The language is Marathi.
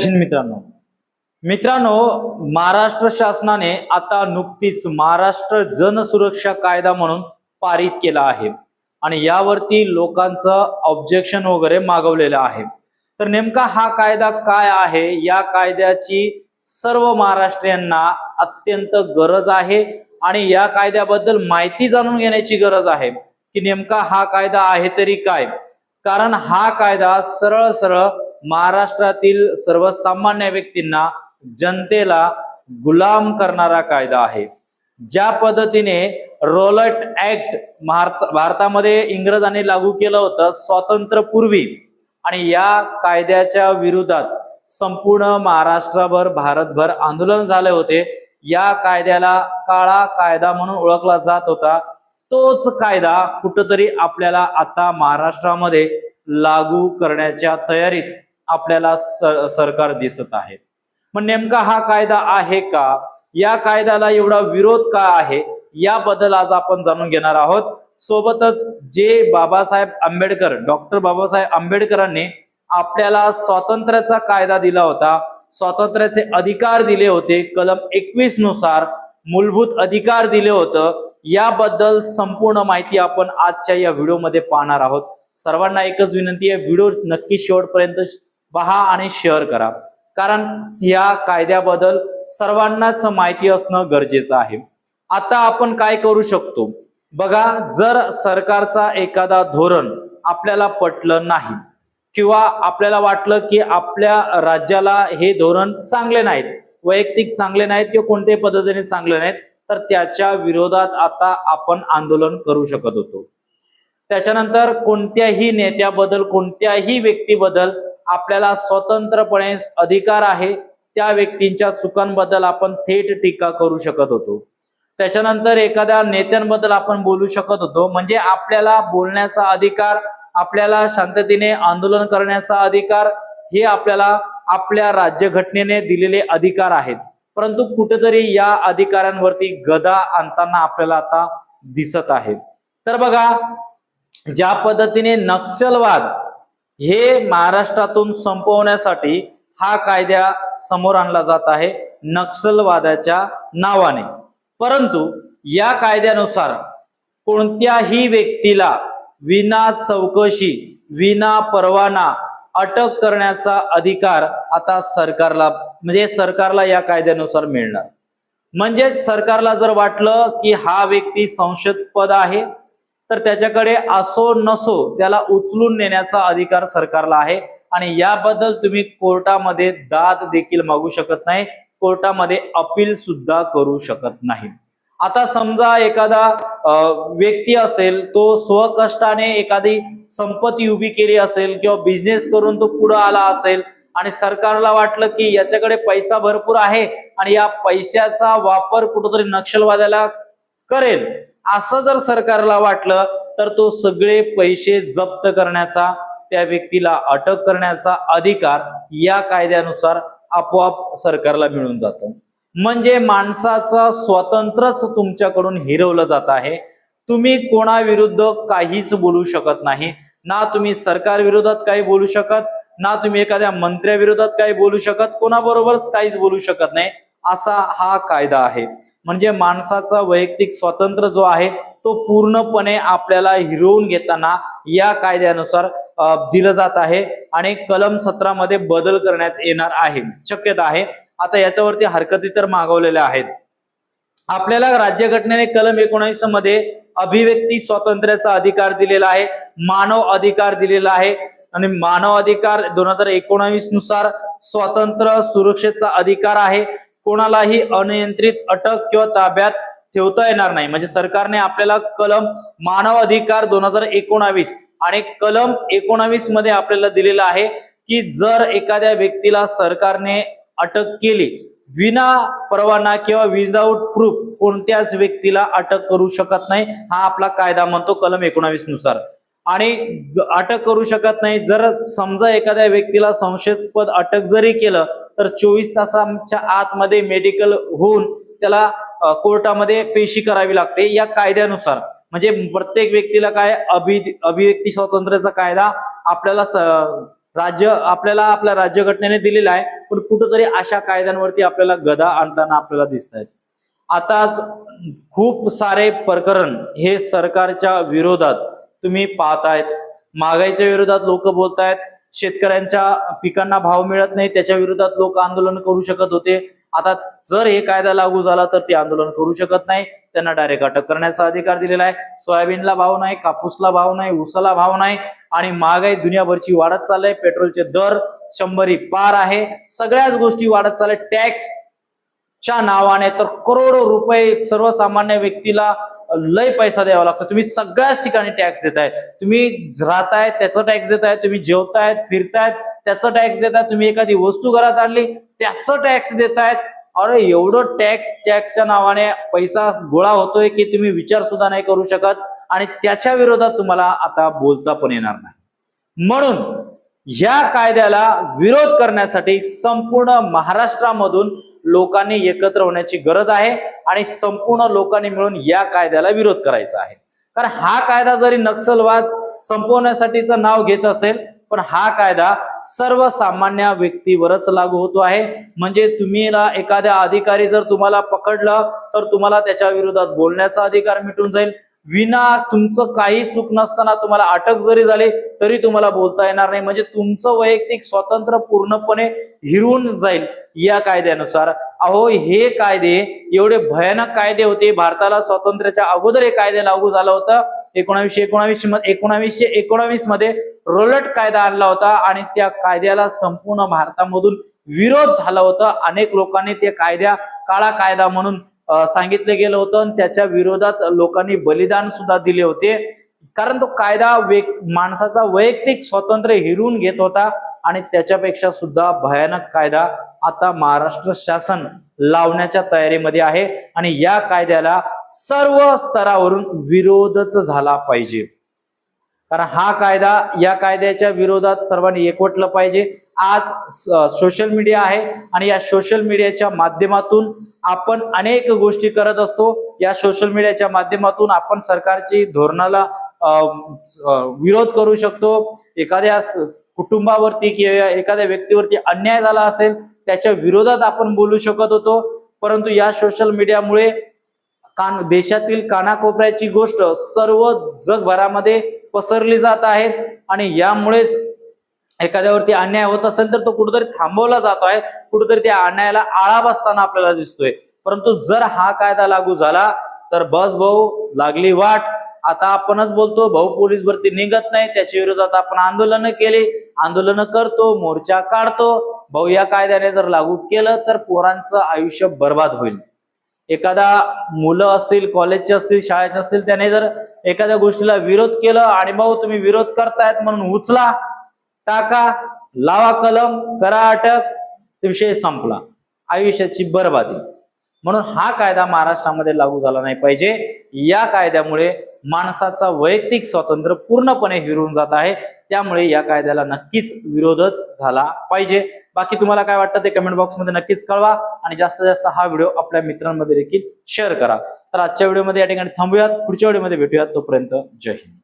मित्रांनो. मित्रांनो महाराष्ट्र शासनाने आता नुकतीच महाराष्ट्र जनसुरक्षा कायदा म्हणून पारित केला आहे. आणि यावरती लोकांचं ऑब्जेक्शन वगैरे मागवलेलं आहे. तर नेमका हा कायदा काय आहे? या कायद्याची सर्व महाराष्ट्रीयांना अत्यंत गरज आहे. आणि या कायद्याबद्दल माहिती जाणून घेण्याची गरज आहे. की नेमका हा कायदा आहे तरी काय? कारण हा कायदा सरळ सरळ महाराष्ट्रातील सर्वसामान्य व्यक्तींना जनतेला गुलाम करणारा कायदा आहे. ज्या पद्धतीने रोलट ऍक्ट भारत भारतामध्ये इंग्रजांनी लागू केलं होतं स्वातंत्र्यपूर्वी आणि या कायद्याच्या विरोधात संपूर्ण महाराष्ट्रभर भारतभर आंदोलन झाले होते या कायद्याला काळा कायदा म्हणून ओळखला जात होता. तोच कायदा कुठंतरी आपल्याला आता महाराष्ट्रामध्ये लागू करण्याच्या तयारीत आपल्याला सरकार दिसत आहे. मग नेमका हा कायदा आहे का? या कायद्याला एवढा विरोध का आहे? याबद्दल आज आपण जाणून घेणार आहोत. सोबतच जे बाबासाहेब आंबेडकर डॉक्टर बाबासाहेब आंबेडकरांनी आपल्याला स्वातंत्र्याचा कायदा दिला होता. स्वातंत्र्याचे अधिकार दिले होते. कलम एकवीसनुसार मूलभूत अधिकार दिले होतं. याबद्दल संपूर्ण माहिती आपण आजच्या या व्हिडिओमध्ये पाहणार आहोत. सर्वांना एकच विनंती आहे व्हिडिओ नक्की शेवटपर्यंत पहा आणि शेअर करा. कारण या कायद्याबद्दल सर्वांनाच माहिती असणं गरजेचं आहे. आता आपण काय करू शकतो? बघा जर सरकारचा एखादा धोरण आपल्याला पटलं नाही किंवा आपल्याला वाटलं की आपल्या राज्याला हे धोरण चांगले नाहीत वैयक्तिक चांगले नाहीत किंवा कोणत्याही पद्धतीने चांगले नाहीत तर त्याच्या विरोधात आता आपण आंदोलन करू शकत होतो. त्याच्यानंतर कोणत्याही नेत्याबद्दल कोणत्याही व्यक्तीबद्दल आपल्याला स्वतंत्रपणे अधिकार आहे त्या व्यक्तींच्या चुकांबद्दल आपण थेट टीका करू शकत होतो. त्याच्यानंतर एखाद्या नेत्यांबद्दल आपण बोलू शकत होतो. म्हणजे आपल्याला बोलण्याचा अधिकार आपल्याला शांततेने आंदोलन करण्याचा अधिकार हे आपल्याला आपल्या राज्यघटनेने दिलेले अधिकार आहेत. परंतु कुठेतरी या अधिकारांवरती गदा आणताना आपल्याला आता दिसत आहे. तर बघा ज्या पद्धतीने नक्षलवाद हे महाराष्ट्रातून संपवण्यासाठी हा कायद्या समोर आणला जात आहे नक्षलवादाच्या नावाने. परंतु या कायद्यानुसार कोणत्याही व्यक्तीला विना चौकशी विना परवाना अटक करण्याचा अधिकार आता सरकारला म्हणजे सरकारला या कायद्यानुसार मिळणार. म्हणजेच सरकारला जर वाटलं की हा व्यक्ती संशयास्पद आहे तर त्याच्याकडे असो नसो त्याला उचलून नेण्याचा अधिकार सरकारला आहे. आणि याबद्दल तुम्ही कोर्टामध्ये दाद देखील मागू शकत नाही. कोर्टामध्ये अपील सुद्धा करू शकत नाही. आता समजा एखादा व्यक्ती असेल तो स्वकष्टाने एखादी संपत्ती उभी केली असेल किंवा बिझनेस करून तो पुढे आला असेल आणि सरकारला वाटलं की याच्याकडे पैसा भरपूर आहे आणि या पैशाचा वापर कुठंतरी नक्षलवाद्याला करेल असं जर सरकारला वाटलं तर तो सगळे पैसे जप्त करण्याचा त्या व्यक्तीला अटक करण्याचा अधिकार या कायद्यानुसार आपोआप सरकारला मिळून जातो. म्हणजे माणसाचं स्वातंत्र्यच तुमच्याकडून हिरवलं जात आहे. तुम्ही कोणाविरुद्ध काहीच बोलू शकत नाही. ना तुम्ही सरकार विरोधात काही बोलू शकत ना तुम्ही एखाद्या मंत्र्याविरोधात काही बोलू शकत कोणाबरोबरच काहीच बोलू शकत नाही. असा हा कायदा आहे. म्हणजे माणसाचा वैयक्तिक स्वातंत्र्य जो आहे तो पूर्णपणे आपल्याला हिरवून घेताना या कायद्यानुसार दिलं जात आहे आणि कलम सतरामध्ये बदल करण्यात येणार आहे. शक्यता आहे. आता याच्यावरती हरकती तर मागवलेल्या आहेत. आपल्याला राज्यघटनेने कलम एकोणीसमध्ये अभिव्यक्ती स्वातंत्र्याचा अधिकार दिलेला आहे मानव अधिकार दिलेला आहे आणि मानव अधिकार दोन हजार एकोणावीसनुसार स्वातंत्र्य सुरक्षेचा अधिकार आहे. कोणालाही अनियंत्रित अटक किंवा ताब्यात ठेवता येणार नाही. म्हणजे सरकारने आपल्याला कलम मानव अधिकार दोन हजार एकोणावीस आणि कलम एकोणावीसमध्ये आपल्याला दिलेला आहे की जर एखाद्या व्यक्तीला सरकारने अटक केली विना परवाना किंवा विदाऊट प्रूफ कोणत्याच व्यक्तीला अटक करू शकत नाही हा आपला कायदा म्हणतो कलम एकोणावीसनुसार. आणि अटक करू शकत नाही जर समजा एखाद्या व्यक्तीला संशयास्पद अटक जरी केलं तर चोवीस तासांच्या आतमध्ये मेडिकल होऊन त्याला कोर्टामध्ये पेशी करावी लागते. या कायद्यानुसार म्हणजे प्रत्येक व्यक्तीला काय अभि अभिव्यक्ती स्वातंत्र्याचा कायदा आपल्याला राज्य आपल्याला आपल्या राज्यघटनेने दिलेला आहे पण कुठंतरी अशा कायद्यांवरती आपल्याला गदा आणताना आपल्याला दिसत आहेत आताच खूप सारे प्रकरण हे सरकारच्या विरोधात तुम्ही पाहतायत. महागाईच्या विरोधात लोक बोलतायत. शेतकऱ्यांच्या पिकांना भाव मिळत नाही त्याच्या विरोधात लोक आंदोलन करू शकत होते. आता जर हे कायदा लागू झाला तर ते आंदोलन करू शकत नाही. त्यांना डायरेक्ट अटक करण्याचा अधिकार दिलेला आहे. सोयाबीनला भाव नाही कापूसला भाव नाही ऊसाला भाव नाही आणि महागाई दुनियाभरची वाढत चाललंय. पेट्रोलचे दर शंभरी पार आहे. सगळ्याच गोष्टी वाढत चालल्या टॅक्स च्या नावाने तर करोडो रुपये सर्वसामान्य व्यक्तीला लय पैसा द्यावा लागतो. तुम्ही सगळ्याच ठिकाणी टॅक्स देताय. तुम्ही राहताय त्याचा टॅक्स देताय तुम्ही जेवतायत फिरतायत त्याचा टॅक्स देताय तुम्ही एखादी वस्तू घरात आणली त्याचा टॅक्स देतायत. अरे एवढं टॅक्स टॅक्सच्या नावाने पैसा गोळा होतोय की तुम्ही विचार सुद्धा नाही करू शकत आणि त्याच्या विरोधात तुम्हाला आता बोलता पण येणार नाही. म्हणून या कायद्याला विरोध करण्यासाठी संपूर्ण महाराष्ट्रामधून लोकांनी एकत्र होण्याची गरज आहे आणि संपूर्ण लोकांनी मिळून या कायद्याला विरोध करायचा आहे. कारण हा कायदा जरी नक्षलवाद संपवण्यासाठीचं नाव घेत असेल पण हा कायदा सर्वसामान्य व्यक्तीवरच लागू होतो आहे. म्हणजे तुम्ही एखाद्या अधिकारी जर तुम्हाला पकडलं तर तुम्हाला त्याच्या विरोधात बोलण्याचा अधिकार मिटून जाईल. विना तुमचं काही चूक नसताना तुम्हाला अटक जरी झाली तरी तुम्हाला बोलता येणार नाही. म्हणजे तुमचं वैयक्तिक स्वातंत्र्य पूर्णपणे हिरवून जाईल. या कायद्यानुसार अहो हे कायदे एवढे भयानक कायदे होते. भारताला स्वातंत्र्याच्या अगोदर हे कायदे लागू झालं होतं. एकोणावीसशे एकोणावीस एकोणावीसशे एकोणावीसमध्ये रोलट कायदा आणला होता आणि त्या कायद्याला संपूर्ण भारतामधून विरोध झाला होता. अनेक लोकांनी त्या कायद्या काळा कायदा म्हणून सांगितलं गेलं होतं आणि त्याच्या विरोधात लोकांनी बलिदान सुद्धा दिले होते. कारण तो कायदा माणसाचा वैयक्तिक स्वातंत्र्य हिरून घेत होता. आणि त्याच्यापेक्षा सुद्धा भयानक कायदा आता महाराष्ट्र शासन लावण्याच्या तयारीमध्ये आहे. आणि या कायद्याला सर्व स्तरावरून विरोधच झाला पाहिजे. कारण हा कायदा या कायद्याच्या विरोधात सर्वांनी एकवटलं पाहिजे. आज सोशल मीडिया आहे आणि या सोशल मीडियाच्या माध्यमातून आपण अनेक गोष्टी करत असतो. या सोशल मीडियाच्या माध्यमातून आपण सरकारची धोरणाला विरोध करू शकतो. एखाद्या कुटुंबावरती किंवा एखाद्या व्यक्तीवरती अन्याय झाला असेल त्याच्या विरोधात आपण बोलू शकत होतो. परंतु या सोशल मीडियामुळे कान देशातील कानाकोपऱ्याची गोष्ट सर्व जगभरामध्ये पसरली जात आहेत आणि यामुळेच एखाद्यावरती अन्याय होत असेल तर तो कुठेतरी थांबवला जातो आहे. कुठेतरी त्या अन्यायाला आळा बसताना आपल्याला दिसतोय. परंतु जर हा कायदा लागू झाला तर बस भाऊ लागली वाट. आता आपणच बोलतो भाऊ पोलीस भरती निघत नाही त्याच्या विरोधात आपण आंदोलन केले. आंदोलन करतो मोर्चा काढतो. भाऊ या कायद्याने जर लागू केलं तर पोरांचं आयुष्य बर्बाद होईल. एखादा मुलं असतील कॉलेजचे असतील शाळेचे असतील त्याने जर एखाद्या गोष्टीला विरोध केलं आणि भाऊ तुम्ही विरोध करतायत म्हणून उचला टाका लावा कलम करा अटक विषय संपला. आयुष्याची बर्बादी. म्हणून हा कायदा महाराष्ट्रामध्ये लागू झाला नाही पाहिजे. या कायद्यामुळे माणसाचा वैयक्तिक स्वातंत्र्य पूर्णपणे हिरून जात आहे. त्यामुळे या कायद्याला नक्कीच विरोधच झाला पाहिजे. बाकी तुम्हाला काय वाटतं ते कमेंट बॉक्समध्ये नक्कीच कळवा आणि जास्तीत जास्त हा व्हिडिओ आपल्या मित्रांमध्ये देखील शेअर करा. तर आजच्या व्हिडिओमध्ये या ठिकाणी थांबूयात. पुढच्या व्हिडिओमध्ये भेटूयात. तोपर्यंत जय हिंद.